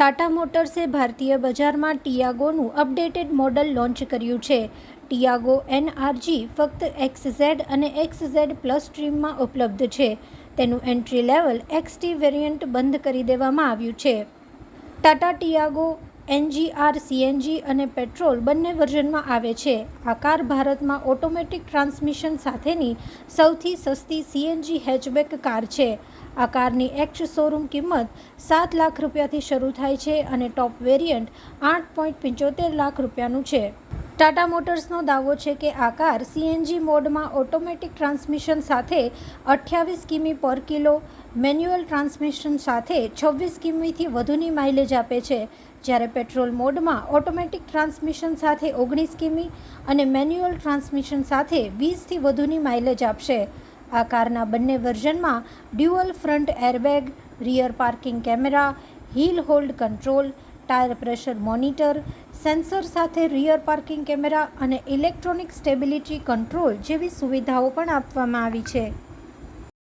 ટાટા મોટર્સે ભારતીય બજારમાં ટિયાગોનું updated model launch કર્યું છે. ટિયાગો એનઆરજી ફક્ત એક્સઝેડ અને એક્સઝેડ પ્લસ સ્ટ્રીમમાં ઉપલબ્ધ છે. તેનું એન્ટ્રી લેવલ એક્સટી વેરિયન્ટ બંધ કરી દેવામાં આવ્યું છે. ટાટા ટિયાગો, એનજીઆર, સીએનજી અને પેટ્રોલ બંને વર્ઝનમાં આવે છે. આ કાર ભારતમાં ઓટોમેટિક ટ્રાન્સમિશન સાથેની સૌથી સસ્તી સીએનજી હેચબેક કાર છે. આ કારની એક્સ શોરૂમ કિંમત સાત લાખ રૂપિયાથી શરૂ થાય છે અને ટોપ વેરિયન્ટ આઠ પોઈન્ટ પંચોતેર લાખ રૂપિયાનું છે. ટાટા મોટર્સનો દાવો છે કે આ કાર સીએનજી મોડમાં ઓટોમેટિક ટ્રાન્સમિશન સાથે અઠ્યાવીસ કિમી પર કિલો, મેન્યુઅલ ટ્રાન્સમિશન સાથે છવ્વીસ કિમીથી વધુની માઇલેજ આપે છે. જ્યારે પેટ્રોલ મોડમાં ઓટોમેટિક ટ્રાન્સમિશન સાથે ઓગણીસ કિમી અને મેન્યુઅલ ટ્રાન્સમિશન સાથે વીસથી વધુની માઇલેજ આપશે. આ કારના બંને વર્ઝનમાં dual front airbag, rear parking camera, hill hold control, tyre pressure monitor, sensor સાથે રિયર પાર્કિંગ કેમેરા અને ઇલેક્ટ્રોનિક સ્ટેબિલિટી કંટ્રોલ જેવી સુવિધાઓ પણ આપવામાં આવી છે.